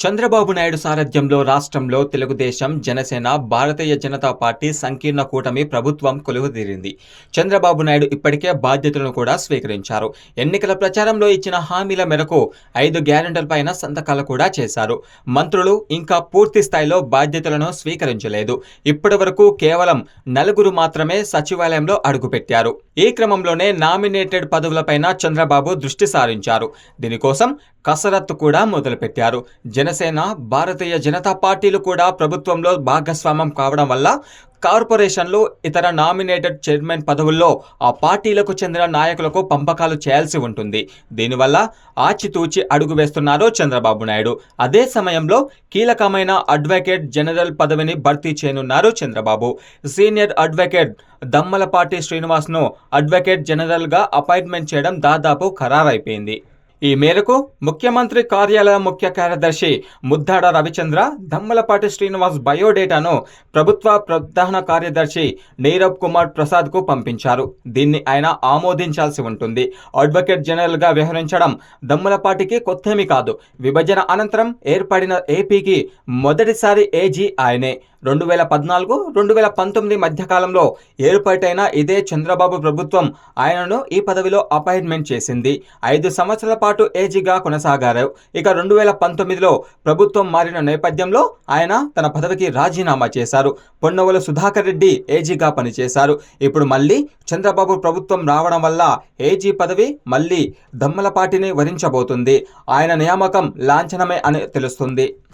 చంద్రబాబు నాయుడు సారథ్యంలో రాష్ట్రంలో తెలుగుదేశం జనసేన భారతీయ జనతా పార్టీ సంకీర్ణ కూటమి ప్రభుత్వం కొలువుదీరింది. చంద్రబాబు నాయుడు ఇప్పటికే బాధ్యతలను కూడా స్వీకరించారు. ఎన్నికల ప్రచారంలో ఇచ్చిన హామీల మేరకు ఐదు గ్యారెంటీలపైన సంతకాలు కూడా చేశారు. మంత్రులు ఇంకా పూర్తి స్థాయిలో బాధ్యతలను స్వీకరించలేదు. ఇప్పటి వరకు కేవలం నలుగురు మాత్రమే సచివాలయంలో అడుగుపెట్టారు. ఈ క్రమంలోనే నామినేటెడ్ పదవులపైన చంద్రబాబు దృష్టి సారించారు. దీనికోసం కసరత్తు కూడా మొదలుపెట్టారు. జనసేన భారతీయ జనతా పార్టీలు కూడా ప్రభుత్వంలో భాగస్వామ్యం కావడం వల్ల కార్పొరేషన్లు ఇతర నామినేటెడ్ చైర్మన్ పదవుల్లో ఆ పార్టీలకు చెందిన నాయకులకు పంపకాలు చేయాల్సి ఉంటుంది. దీనివల్ల ఆచితూచి అడుగు వేస్తున్నారు చంద్రబాబు నాయుడు. అదే సమయంలో కీలకమైన అడ్వకేట్ జనరల్ పదవిని భర్తీ చేయనున్నారు చంద్రబాబు. సీనియర్ అడ్వకేట్ దమ్మలపాటి శ్రీనివాస్ను అడ్వకేట్ జనరల్గా అపాయింట్మెంట్ చేయడం దాదాపు ఖరారైపోయింది. ఈ మేరకు ముఖ్యమంత్రి కార్యాలయ ముఖ్య కార్యదర్శి ముద్దాడ రవిచంద్ర దమ్మలపాటి శ్రీనివాస్ బయోడేటాను ప్రభుత్వ ప్రధాన కార్యదర్శి నీరబ్ కుమార్ ప్రసాద్కు పంపించారు. దీన్ని ఆయన ఆమోదించాల్సి ఉంటుంది. అడ్వకేట్ జనరల్గా వ్యవహరించడం దమ్మలపాటికి కొత్తేమీ కాదు. విభజన అనంతరం ఏర్పడిన ఏపీకి మొదటిసారి ఏజీ ఆయనే. రెండు వేల పద్నాలుగు రెండు వేల పంతొమ్మిది మధ్యకాలంలో ఏర్పాటైన ఇదే చంద్రబాబు ప్రభుత్వం ఆయనను ఈ పదవిలో అపాయింట్మెంట్ చేసింది. ఐదు సంవత్సరాల పాటు ఏజీగా కొనసాగారు. ఇక రెండు వేల పంతొమ్మిదిలో ప్రభుత్వం మారిన నేపథ్యంలో ఆయన తన పదవికి రాజీనామా చేశారు. పొన్నవల సుధాకర్ రెడ్డి ఏజీగా పనిచేశారు. ఇప్పుడు మళ్ళీ చంద్రబాబు ప్రభుత్వం రావడం వల్ల ఏజీ పదవి మళ్ళీ దమ్మలపాటిని వరించబోతుంది. ఆయన నియామకం లాంఛనమే అని తెలుస్తుంది.